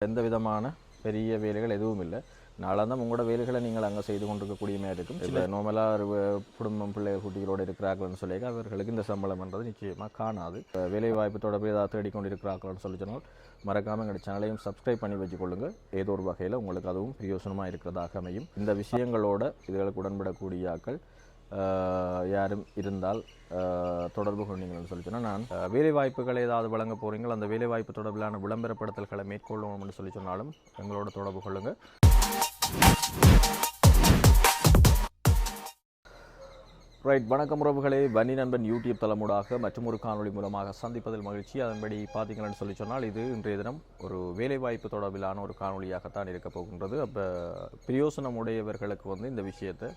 எந்த விதமான பெரிய வேலைகள் எதுவும் இல்லை. நாளாந்தான் உங்களோட வேலைகளை நீங்கள் அங்கே செய்து கொண்டிருக்கக்கூடிய மாதிரி இருக்கும் ஒரு வே- குடும்பம் பிள்ளைகள் குட்டிகளோடு இருக்கிறார்கள்னு சொல்லி அவர்களுக்கு இந்த சம்பளம்ன்றது நிச்சயமாக காணாது. வேலை வாய்ப்பு தொடர்பு ஏதாவது தேடி கொண்டு இருக்கிறார்கள்னு சொல்லி சொன்னால் மறக்காமல் எங்களுடைய சேனலையும் சப்ஸ்கிரைப் பண்ணி வச்சுக்கொள்ளுங்க ஏதோ ஒரு வகையில் உங்களுக்கு அதுவும் பிரயோசனமாக இருக்கிறதாக அமையும். இந்த விஷயங்களோட இதுகளுக்கு உடன்படக்கூடிய ஆக்கள் யாரும் இருந்தால் தொடர்பு கொண்டீங்கன்னு சொல்லி சொன்னால் நான் வேலை வாய்ப்புகளை ஏதாவது வழங்க போகிறீங்களோ அந்த வேலை வாய்ப்பு தொடர்பிலான விளம்பரப்படுத்தல்களை மேற்கொள்ளணும்னு சொல்லி சொன்னாலும் எங்களோட தொடர்பு கொள்ளுங்கள் ரைட் வணக்கம் உறவுகளே. வன்னி நண்பன் யூடியூப் தளமூடாக மற்றும் ஒரு காணொளி மூலமாக சந்திப்பதில் மகிழ்ச்சி. அதன்படி பார்த்தீங்கன்னு சொல்லி சொன்னால் இது இன்றைய தினம் ஒரு வேலைவாய்ப்பு தொடர்பிலான ஒரு காணொலியாகத்தான் இருக்கப் போகின்றது. அப்போ பிரயோசனம் உடையவர்களுக்கு வந்து இந்த விஷயத்தை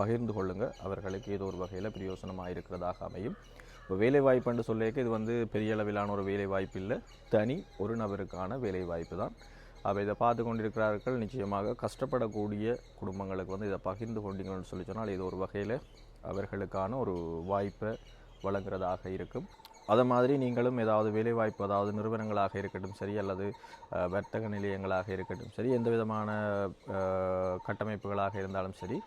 பகிர்ந்து கொள்ளுங்கள் அவர்களுக்கு ஏதோ ஒரு வகையில் பிரயோசனமாக இருக்கிறதாக அமையும். இப்போ வேலைவாய்ப்புன்னு சொல்லியிருக்க இது வந்து பெரிய அளவிலான ஒரு வேலைவாய்ப்பு இல்லை. தனி ஒரு நபருக்கான வேலைவாய்ப்பு தான். அப்போ இதை பார்த்து கொண்டிருக்கிறார்கள். நிச்சயமாக கஷ்டப்படக்கூடிய குடும்பங்களுக்கு வந்து இதை பகிர்ந்து கொண்டீங்கன்னு சொல்லி சொன்னால் இது ஒரு வகையில் அவர்களுக்கான ஒரு வாய்ப்பை வழங்குறதாக இருக்கும். அதை மாதிரி நீங்களும் ஏதாவது வேலைவாய்ப்பு அதாவது நிறுவனங்களாக இருக்கட்டும் சரி அல்லது வர்த்தக நிலையங்களாக இருக்கட்டும் சரி எந்த விதமான கட்டமைப்புகளாக இருந்தாலும் சரி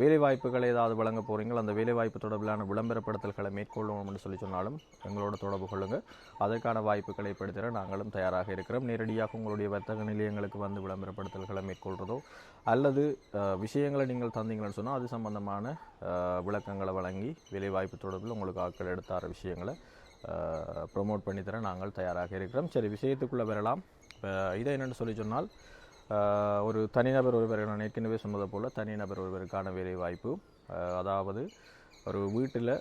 வேலைவாய்ப்புகளை ஏதாவது வழங்க போகிறீங்களோ அந்த வேலைவாய்ப்பு தொடர்பிலான விளம்பரப்படுத்தல்களை மேற்கொள்ளணும்னு சொல்லி சொன்னாலும் எங்களோட தொடர்பு கொள்ளுங்கள் அதற்கான வாய்ப்புகளை ஏற்படுத்திட நாங்களும் தயாராக இருக்கிறோம். நேரடியாக உங்களுடைய வர்த்தக நிலையங்களுக்கு வந்து விளம்பரப்படுத்தல்களை மேற்கொள்கிறதோ அல்லது விஷயங்களை நீங்கள் தந்தீங்கன்னு சொன்னால் அது சம்பந்தமான விளக்கங்களை வழங்கி வேலைவாய்ப்பு தொடர்பில் உங்களுக்கு ஆட்கள் எடுத்தார விஷயங்களை ப்ரொமோட் பண்ணித்தர நாங்கள் தயாராக இருக்கிறோம். சரி விஷயத்துக்குள்ளே வரலாம். இதை என்னென்னு சொல்லி சொன்னால் ஒரு தனிநபர் ஒருவர் நான் ஏற்கனவே போல் தனிநபர் ஒருவருக்கான வேலை வாய்ப்பு. அதாவது ஒரு வீட்டில்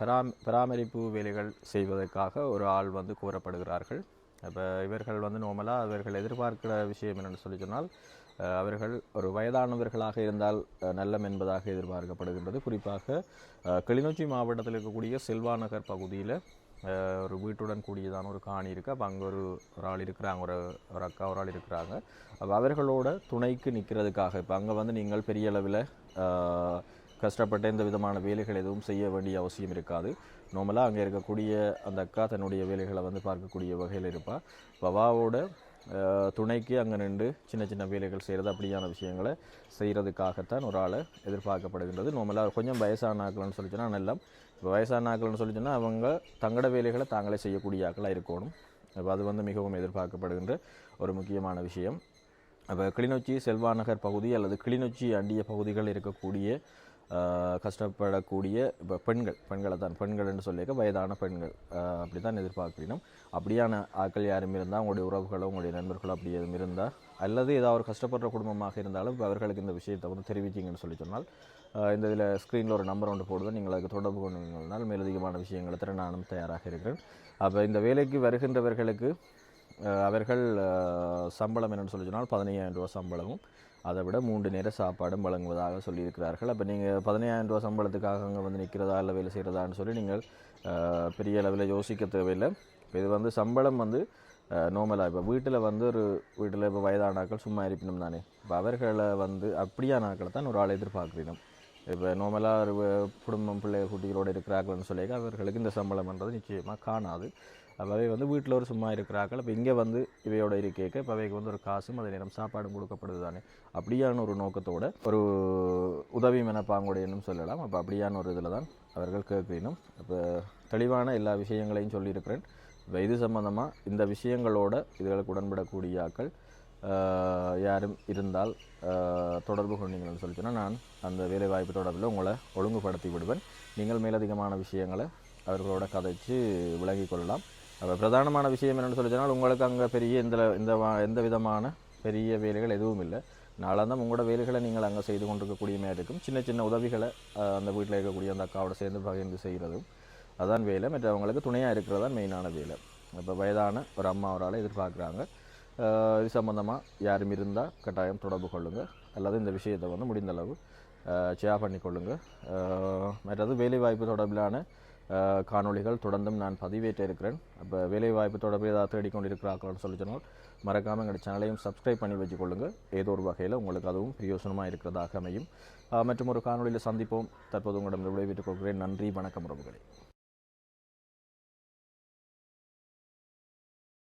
பராம் பராமரிப்பு வேலைகள் செய்வதற்காக ஒரு ஆள் வந்து கூறப்படுகிறார்கள். இப்போ இவர்கள் வந்து நார்மலாக அவர்கள் எதிர்பார்க்கிற விஷயம் என்னென்னு சொல்லி சொன்னால் அவர்கள் ஒரு வயதானவர்களாக இருந்தால் நல்லம் என்பதாக எதிர்பார்க்கப்படுகின்றது. குறிப்பாக கிளிநொச்சி மாவட்டத்தில் இருக்கக்கூடிய செல்வாநகர் பகுதியில் ஒரு வீட்டுடன் கூடியதான ஒரு காணி இருக்குது அப்போ அங்கே ஒரு ஒரு ஆள் இருக்கிறாங்க. ஒரு ஒரு அக்கா ஒரு ஆள் இருக்கிறாங்க. அப்போ அவர்களோட துணைக்கு நிற்கிறதுக்காக இப்போ அங்கே வந்து நீங்கள் பெரிய அளவில் கஷ்டப்பட்ட எந்த விதமான வேலைகள் எதுவும் செய்ய வேண்டிய அவசியம் இருக்காது. நார்மலாக அங்கே இருக்கக்கூடிய அந்த அக்கா தன்னுடைய வேலைகளை வந்து பார்க்கக்கூடிய வகையில் இருப்பாள் பவாவோட துணைக்கு அங்கே நின்று சின்ன சின்ன வேலைகள் செய்கிறது அப்படியான விஷயங்களை செய்கிறதுக்காகத்தான் ஒரு ஆளை எதிர்பார்க்கப்படுகின்றது. நார்மலாக கொஞ்சம் வயசான ஆக்கலன்னு சொல்லி சொன்னால் எல்லாம் இப்போ வயசான ஆக்கள்னு சொல்லி சொன்னால் அவங்க தங்கட வேலைகளை தாங்களே செய்யக்கூடிய ஆக்களாக இருக்கணும். அப்போ அது வந்து மிகவும் எதிர்பார்க்கப்படுகின்ற ஒரு முக்கியமான விஷயம். அப்போ கிளிநொச்சி செல்வாநகர் பகுதி அல்லது கிளிநொச்சி அண்டிய பகுதிகள் இருக்கக்கூடிய கஷ்டப்படக்கூடிய இப்போ பெண்கள் பெண்களை தான் பெண்கள் என்று சொல்லியிருக்க வயதான பெண்கள் அப்படி தான் எதிர்பார்க்கிறோம். அப்படியான ஆட்கள் யாரும் இருந்தால் உங்களுடைய உறவுகளோ உங்களுடைய நண்பர்களோ அப்படி எதுவும் இருந்தால் அல்லது ஏதாவது ஒரு கஷ்டப்படுற குடும்பமாக இருந்தாலும் இப்போ அவர்களுக்கு இந்த விஷயத்தை வந்து தெரிவித்தீங்கன்னு சொல்லி சொன்னால் இந்த இதில் ஸ்க்ரீனில் ஒரு நம்பர் ஒன்று போடுவேன் நீங்கள் அதுக்கு தொடர்பு கொண்டீங்கன்னால் மேலதிகமான விஷயங்களை தர நானும் தயாராக இருக்கிறேன். அப்போ இந்த வேலைக்கு வருகின்றவர்களுக்கு அவர்கள் சம்பளம் என்னென்னு சொல்லி சொன்னால் பதினையாயிரம் ரூபா சம்பளமும் அதை விட மூன்று நேர சாப்பாடும் வழங்குவதாக சொல்லியிருக்கிறார்கள். அப்போ நீங்கள் பதினையாயிரம் ரூபா சம்பளத்துக்காக அங்கே வந்து நிற்கிறதா இல்லை வேலை செய்கிறதான்னு சொல்லி நீங்கள் பெரிய அளவில் யோசிக்க தேவையில்லை. இப்போ இது வந்து சம்பளம் வந்து நார்மலாக இப்போ வீட்டில் வந்து ஒரு வீட்டில் இப்போ வயதான ஆட்கள் சும்மா இருப்பினும் தானே. இப்போ அவர்களை வந்து அப்படியான ஆட்களை தான் ஒரு ஆள் எதிர்பார்க்கிறோம் இப்போ நார்மலாக ஒரு குடும்பம் பிள்ளை குட்டிகளோடு இருக்கிறார்கள்னு சொல்லி அவர்களுக்கு இந்த சம்பளம்ன்றது நிச்சயமாக காணாது. அவை வந்து வீட்டில் ஒரு சும்மா இருக்கிறாக்கள் இப்போ இங்கே வந்து இவையோட இருக்கேக்க இப்போ அவைக்கு வந்து ஒரு காசும் அதே நேரம் சாப்பாடும் கொடுக்கப்படுது தானே அப்படியான ஒரு நோக்கத்தோட ஒரு உதவி மனப்பாங்குடையன்னு சொல்லலாம். அப்போ அப்படியான ஒரு இதில் தான் அவர்கள் கேட்கணும் இப்போ தெளிவான எல்லா விஷயங்களையும் சொல்லியிருக்கிறேன். இப்போ இது சம்மந்தமாக இந்த விஷயங்களோட இதுகளுக்கு உடன்படக்கூடிய ஆக்கள் யாரும் இருந்தால் தொடர்பு கொண்டீங்கன்னு சொல்லி சொன்னால் நான் அந்த வேலைவாய்ப்பு தொடர்பில் உங்களை ஒழுங்குபடுத்தி விடுவேன். நீங்கள் மேலதிகமான விஷயங்களை அவர்களோட கதைச்சு விளங்கி கொள்ளலாம். அப்போ பிரதானமான விஷயம் என்னென்னு சொல்லி சொன்னால் உங்களுக்கு அங்கே பெரிய இந்த இந்த எந்த விதமான பெரிய வேலைகள் எதுவும் இல்லை. நாளாந்தான் உங்களோட வேலைகளை நீங்கள் அங்கே செய்து கொண்டிருக்கக்கூடிய மாதிரி இருக்கும். சின்ன சின்ன உதவிகளை அந்த வீட்டில் இருக்கக்கூடிய அந்த அக்காவோட சேர்ந்து பகிர்ந்து செய்கிறதும் அதான் வேலை. மற்றவங்களுக்கு துணையாக இருக்கிறது தான் மெயினான வேலை. இப்போ வயதான ஒரு அம்மா ஒரு ஆளை எதிர்பார்க்குறாங்க. இது சம்மந்தமாக யாரும் இருந்தால் கட்டாயம் தொடர்பு கொள்ளுங்கள் அல்லது இந்த விஷயத்தை வந்து முடிந்த அளவு ஷேர் பண்ணிக்கொள்ளுங்க மற்றது வேலைவாய்ப்பு தொடர்பிலான காணொளிகள் தொடர்ந்தும் நான் பதிவேற்ற இருக்கிறேன். அப்போ வேலைவாய்ப்பு தொடர்பில் ஏதாவது தேடிக்கொண்டிருக்கிறார்கள்னு சொல்லி சொன்னால் மறக்காமல் எங்கள் சேனலையும் சப்ஸ்கிரைப் பண்ணி வச்சுக்கொள்ளுங்கள் ஏதோ ஒரு வகையில் உங்களுக்கு அதுவும் பிரயோசனமாக இருக்கிறதாக அமையும். மற்றும் ஒரு காணொளியில் சந்திப்போம். தற்போது உங்களிடம் விளைவிட்டுக் கொள்கிறேன். நன்றி வணக்கம் உறவுகளே.